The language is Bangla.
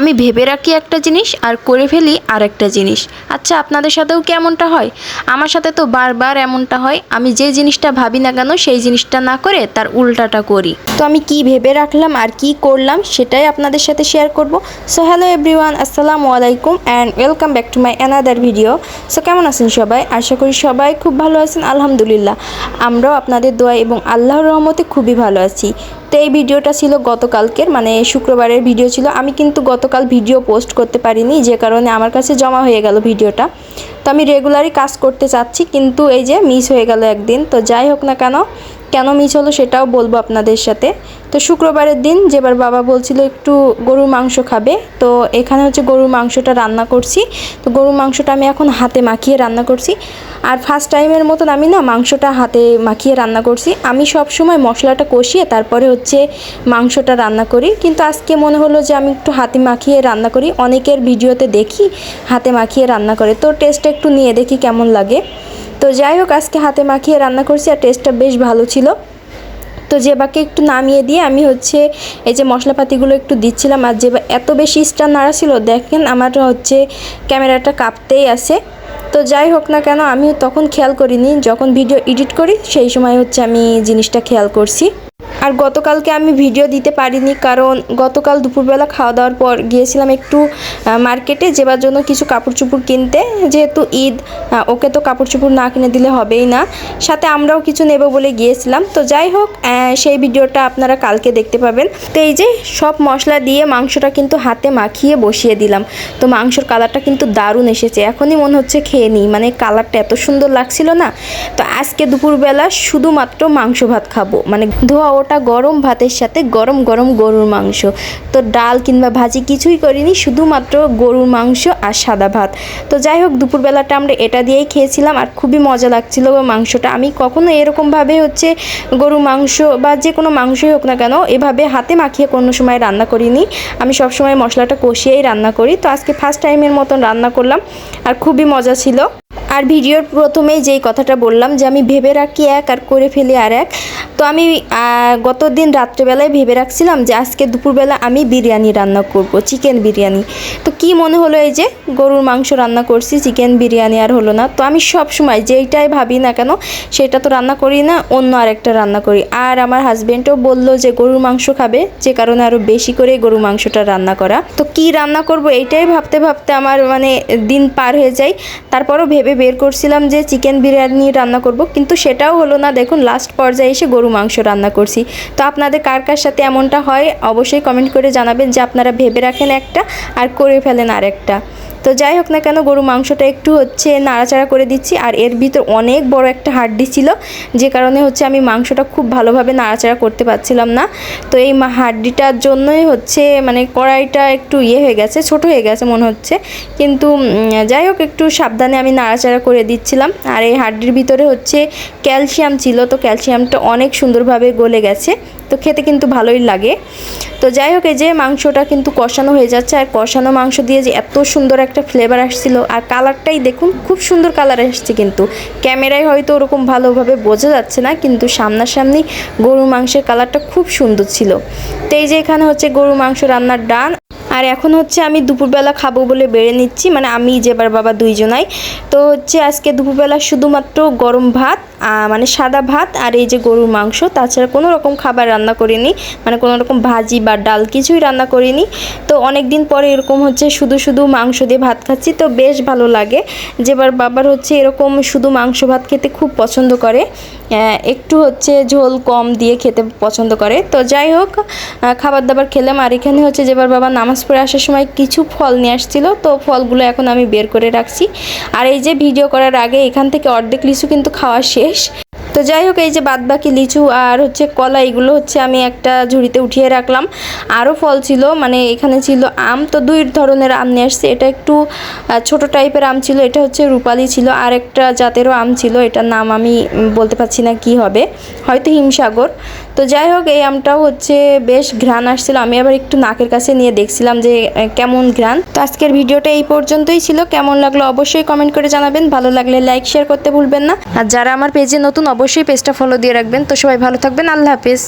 আমি ভেবে রাখি একটা জিনিস আর করে ফেলি আর একটা জিনিস। আচ্ছা আপনাদের সাথেও কি এমনটা হয়? আমার সাথে তো বারবার এমনটা হয়। আমি যে জিনিসটা ভাবি না কেন, সেই জিনিসটা না করে তার উল্টাটা করি। তো আমি কি ভেবে রাখলাম আর কি করলাম সেটাই আপনাদের সাথে শেয়ার করব। সো হ্যালো এভরিওয়ান আসসালামু আলাইকুম and welcome back to my another video so কেমন আছেন সবাই? আশা করি সবাই খুব ভালো আছেন, আলহামদুলিল্লাহ। আমরাও আপনাদের দোয়া এবং আল্লাহর রহমতে খুবই ভালো আছি। তো এই ভিডিওটা ছিল গতকালকের মানে শুক্রবারের ভিডিও ছিল। আমি কিন্তু গতকাল ভিডিও পোস্ট করতে পারিনি, যে কারণে আমার কাছে জমা হয়ে গেল ভিডিওটা। তো আমি রেগুলারই কাজ করতে চাচ্ছি, কিন্তু এই যে মিস হয়ে গেল একদিন। তো যাই হোক না কেন কেন মিস হলো সেটাও বলব আপনাদের সাথে। তো শুক্রবারের দিন যেবার বাবা বলছিল একটু গরুর মাংস খাবে, তো এখানে হচ্ছে গরুর মাংসটা রান্না করছি। তো গরুর মাংসটা আমি এখন হাতে মাখিয়ে রান্না করছি। আর ফার্স্ট টাইমের মতন আমি না মাংসটা হাতে মাখিয়ে রান্না করছি। আমি সব সময় মশলাটা কষিয়ে তারপরে হচ্ছে মাংসটা রান্না করি। কিন্তু আজকে মনে হলো যে আমি একটু হাতে মাখিয়ে রান্না করি। অনেকের ভিডিওতে দেখি হাতে মাখিয়ে রান্না করে। তো টেস্টটা একটু নিয়ে দেখি কেমন লাগে। তো যাই হোক, আজকে হাতে মাখিয়ে রান্না করছি আর টেস্টটা বেশ ভালো ছিল। তো জেবাকে একটু নামিয়ে দিয়ে আমি হচ্ছে এই যে মশলাপাতিগুলো একটু দিচ্ছিলাম আর জেবা এত বেশি স্টার নাড়া ছিল, দেখেন আমার হচ্ছে ক্যামেরাটা কাঁপতেই আছে। তো যাই হোক না কেন আমি তখন খেয়াল করিনি, যখন ভিডিও এডিট করি সেই সময় হচ্ছে আমি জিনিসটা খেয়াল করছি। আর গতকালকে আমি ভিডিও দিতে পারিনি কারণ গতকাল দুপুরবেলা খাওয়া দাওয়ার পর গিয়েছিলাম একটু মার্কেটে যেবার জন্য কিছু কাপড় চোপড় কিনতে। যেহেতু ঈদ ওকে তো কাপড় চোপড় না কিনে দিলে হবেই না। সাথে আমরাও কিছু নেব বলে গিয়েছিলাম। তো যাই হোক সেই ভিডিওটা আপনারা কালকে দেখতে পাবেন। তো এই যে সব মশলা দিয়ে মাংসটা কিন্তু হাতে মাখিয়ে বসিয়ে দিলাম। তো মাংসর কালারটা কিন্তু দারুণ এসেছে। এখনই মনে হচ্ছে খেয়ে নিই। মানে কালারটা এত সুন্দর লাগছিল না। তো আজকে দুপুরবেলা শুধুমাত্র মাংস ভাত খাব। মানে ধোয়া ওটা গরম ভাতের সাথে গরম গরম গরুর মাংস। তো ডাল কিংবা ভাজি কিছুই করিনি, শুধুমাত্র গরুর মাংস আর সাদা ভাত। তো যাই হোক, দুপুরবেলাটা আমরা এটা দিয়েই খেয়েছিলাম আর খুবই মজা লাগছিল মাংসটা। আমি কখনো এরকমভাবে হচ্ছে গরু মাংস বা যে কোনো মাংসই হোক না কেন, এভাবে হাতে মাখিয়ে কোনো সময় রান্না করিনি। আমি সব সময় মশলাটা কষিয়েই রান্না করি। তো আজকে ফার্স্ট টাইমের মতন রান্না করলাম আর খুবই মজা ছিল। আর ভিডিওর প্রথমেই যেই কথাটা বললাম যে আমি ভেবে রাখি এক আর করে ফেলি আর এক। তো আমি গত দিন রাত্রেবেলায় ভেবে রাখছিলাম যে আজকে দুপুরবেলা আমি বিরিয়ানি রান্না করব, চিকেন বিরিয়ানি। তো কি মনে হলো এই যে গরুর মাংস রান্না করছি, চিকেন বিরিয়ানি আর হলো না। তো আমি সব সময় যেইটাই ভাবি না কেন, সেটা তো রান্না করি না, অন্য আরেকটা রান্না করি। আর আমার হাজব্যান্ডও বলল যে গরুর মাংস খাবে, যে কারণে আরও বেশি করে গরুর মাংসটা রান্না করা। তো কি রান্না করব এইটাই ভাবতে ভাবতে আমার মানে দিন পার হয়ে যায়। তারপরও ভেবে বের করছিলাম যে চিকেন বিরিয়ানি রান্না করব, কিন্তু সেটাও হলো না। দেখুন লাস্ট পর্যায়ে এসে গরু মাংস রান্না করছি। তো আপনাদের কার কার সাথে এমনটা হয়, অবশ্যই কমেন্ট করে জানাবেন যে আপনারা ভেবে রাখেন একটা আর করে ফেলেন আরেকটা। তো যাই হোক না কেন গরু মাংসটা একটু হচ্ছে নাড়াচাড়া করে দিচ্ছি। আর এর ভিতর অনেক বড় একটা হাড্ডি ছিল, যে কারণে হচ্ছে আমি মাংসটা খুব ভালোভাবে নাড়াচাড়া করতে পারছিলাম না। তো এই হাড্ডিটার জন্যই হচ্ছে মানে কড়াইটা একটু ইয়ে হয়ে গেছে, ছোট হয়ে গেছে মনে হচ্ছে। কিন্তু যাই হোক, একটু সাবধানে আমি নাড়াচাড়া করে দিচ্ছিলাম। আর এই হাড্ডির ভিতরে হচ্ছে ক্যালসিয়াম ছিল, তো ক্যালসিয়ামটা অনেক সুন্দরভাবে গলে গেছে। তো খেতে কিন্তু ভালোই লাগে। তো যাই হোক, এই যে মাংসটা কিন্তু কষানো হয়ে যাচ্ছে, আর কষানো মাংস দিয়ে যে এত সুন্দর একটা ফ্লেভার আসছিল আর কালারটাই দেখুন, খুব সুন্দর কালার আসছে কিন্তু। ক্যামেরায় হয়তো ওরকম ভালোভাবে বোঝা যাচ্ছে না, কিন্তু সামনাসামনি গরুর মাংসের কালারটা খুব সুন্দর ছিল। তো এই যে এখানে হচ্ছে গরুর মাংস রান্নার ডান। আর এখন হচ্ছে আমি দুপুরবেলা খাব বলে বেড়ে নিচ্ছি মানে আমি যেবার বাবা দুইজনাই। তো হচ্ছে আজকে দুপুরবেলা শুধুমাত্র গরম ভাত মানে সাদা ভাত আর এই যে গরুর মাংস। তাছাড়া কোনো রকম খাবার রান্না করিনি। মানে কোনো রকম ভাজি বা ডাল কিছুই রান্না করিনি। তো অনেক দিন পরে এরকম হচ্ছে শুধু শুধু মাংস দিয়ে ভাত খাচ্ছি। তো বেশ ভালো লাগে। যেবার বাবার হচ্ছে এরকম শুধু মাংস ভাত খেতে খুব পছন্দ করে। একটু হচ্ছে ঝোল কম দিয়ে খেতে পছন্দ করে। তো যাই হোক খাবার দাবার খেলাম। আর এখানে হচ্ছে যেবার বাবা নামাজ পড়ে আসার সময় কিছু ফল নিয়ে আসছিল। তো ফলগুলো এখন আমি বের করে রাখছি। আর এই যে ভিডিও করার আগে এখান থেকে অর্ধেক লিচু কিন্তু খাওয়া শেষ। vocês. তো যাই হোক, এই যে বাদ বাকি লিচু আর হচ্ছে কলা, এগুলো হচ্ছে আমি একটা ঝুড়িতে উঠিয়ে রাখলাম। আরও ফল ছিল মানে এখানে ছিল আম, তো দুই ধরনের আম নিয়ে আসছে। এটা একটু ছোট টাইপের আম ছিল, এটা হচ্ছে রূপালি ছিল, আর একটা জাতেরও আম ছিল, এটার নাম আমি বলতে পারছি না কি হবে, হয়তো হিমসাগর। তো যাই হোক, এই আমটাও হচ্ছে বেশ ঘ্রাণ আসছিল, আমি আবার একটু নাকের কাছে নিয়ে দেখছিলাম যে কেমন ঘ্রাণ। তো আজকের ভিডিওটা এই পর্যন্তই ছিল, কেমন লাগল অবশ্যই কমেন্ট করে জানাবেন, ভালো লাগলে লাইক, শেয়ার করতে ভুলবেন না। আর যারা আমার পেজে নতুন অবশ্যই পেজটা ফলো দিয়ে রাখবেন। তো সবাই ভালো থাকবেন। আল্লাহ হাফেজ।